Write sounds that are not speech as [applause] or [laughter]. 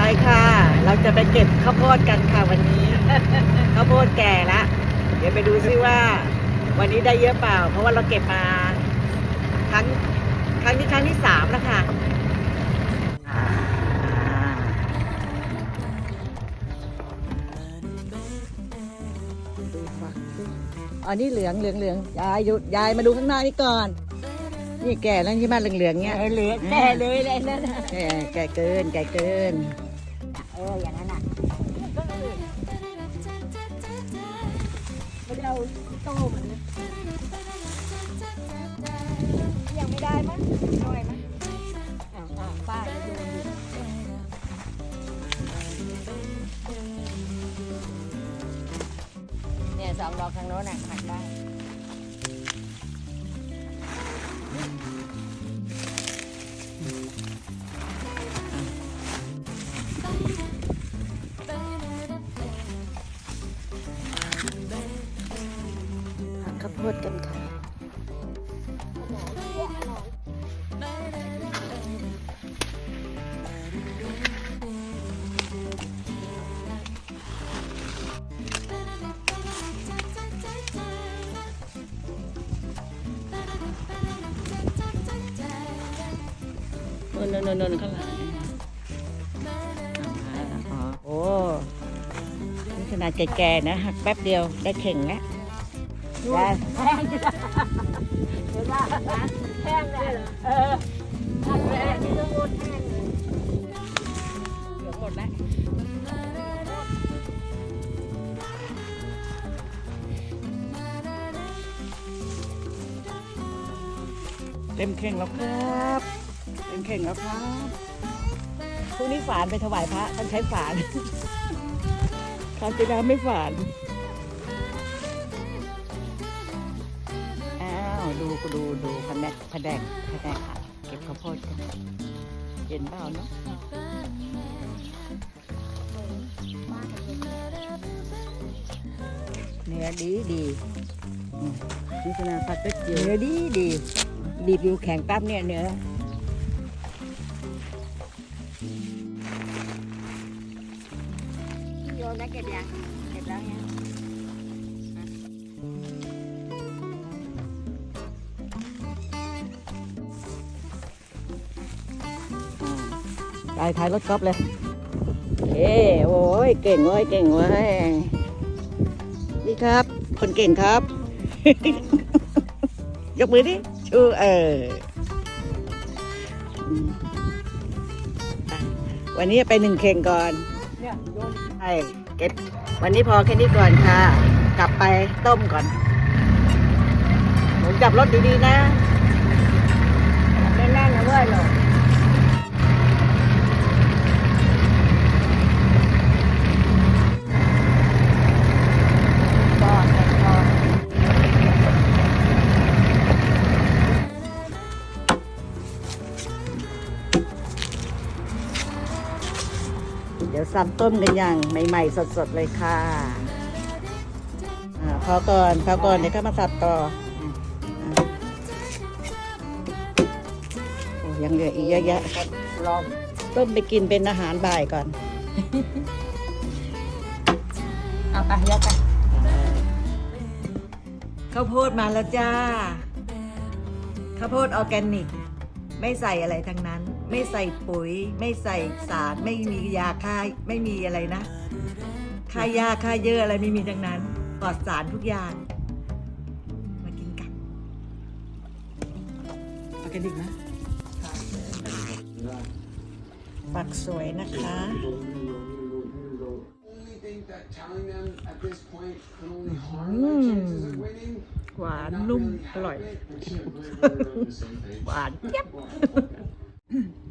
ไปค่ะ เราจะไปเก็บข้าวโพดกันค่ะวันนี้ ข้าวโพดแก่ละ เดี๋ยวไปดูซิว่า วันนี้ได้เยอะเปล่า เพราะว่าเราเก็บมาครั้งครั้งนี้ครั้งที่สามแล้วค่ะอ่าดูฝักสิอ๋อนี่เหลืองเหลืองเหลืองยายหยุดยายมาดูข้างหน้านี่ก่อน นี่แก่แล้วใช่ไหมเหลืองเหลืองๆเนี้ยเหลือแก่เลยเลยนั่นน่ะแก่แก่เกินแก่เกินเอออย่างนั้นน่ะม่ได้เอาโต้มันนยังไม่ได้มั้งหน่อยมั้งอ้าวป้าดูอยู่เนี่ยสองดอกทางโน้นน่ะหักได้ นนโน่นโนโนนข้างหลังอ๋อโอ้ขนาดแก่ๆนะหักแป๊บเดียวได้เข่งแล้วได้แห้งเห็นว่าแห้งเลยเออหักเลยที่ต้องงดแห้งเลยเหลือหมดแล้วเต็มเข่งแล้วครับ เต็มเข่งแล้วครับพรุ่งนี้ฝานไปถวายพระต้องใช้ฝานคราวที่แล้วไม่ฝานอ้าวดูกูดูดูแผนกแผนกแผนกค่ะเก็บข้าวโพดกันเย็นเปล่าเนาะเนื้อดีดีอืมนี่ขนาดผัดก็เจียวเนื้อดีดีดีบดูแข็งปั๊บเนี่ยเนื้อ โยนแล้วเก็บยังเก็บแล้วเนี่ยตายท้ายรถกอล์ฟเลย เอ้โอ้ย เก่งเว้ย เก่งเว้ย นี่ครับ คนเก่งครับ ยกมือดิ ชูเอออืมอะวันนี้ไปหนึ่งเข่งก่อน เนี่ยโยนใช่ เก็บวันนี้พอแค่นี้ก่อนค่ะ กลับไปต้มก่อนผมจับรถดีๆนะแน่นๆนะเว้ยหรอ ซ้ำต้มกันอย่างใหม่ ๆ สดๆเลยค่ะอ่าพอก่อนพอก่อนเดี๋ยวก็มาสับต่ออ่าโอ้ยังเหลืออีกเยอะแยะลองต้มไปกินเป็นอาหารบ่ายก่อน เอาไปยัดไปข้าวโพดมาแล้วจ้าข้าวโพดออร์แกนิก ไม่ใส่อะไรทั้งนั้น ไม่ใส่ปุ๋ย ไม่ใส่สาร ไม่มียาฆ่าไม่มีอะไรนะฆ่ายาฆ่าเยอะอะไรไม่มีทั้งนั้นปลอดสารทุกอย่างมากินกันออร์แกนิกนะฝักสวยนะคะ only think that telling them at this point could only harm Mm. their chances of winning. หวาน not นุ่ม really อร่อย help it. หวานเจี๊ยบ Hmm. [clears throat]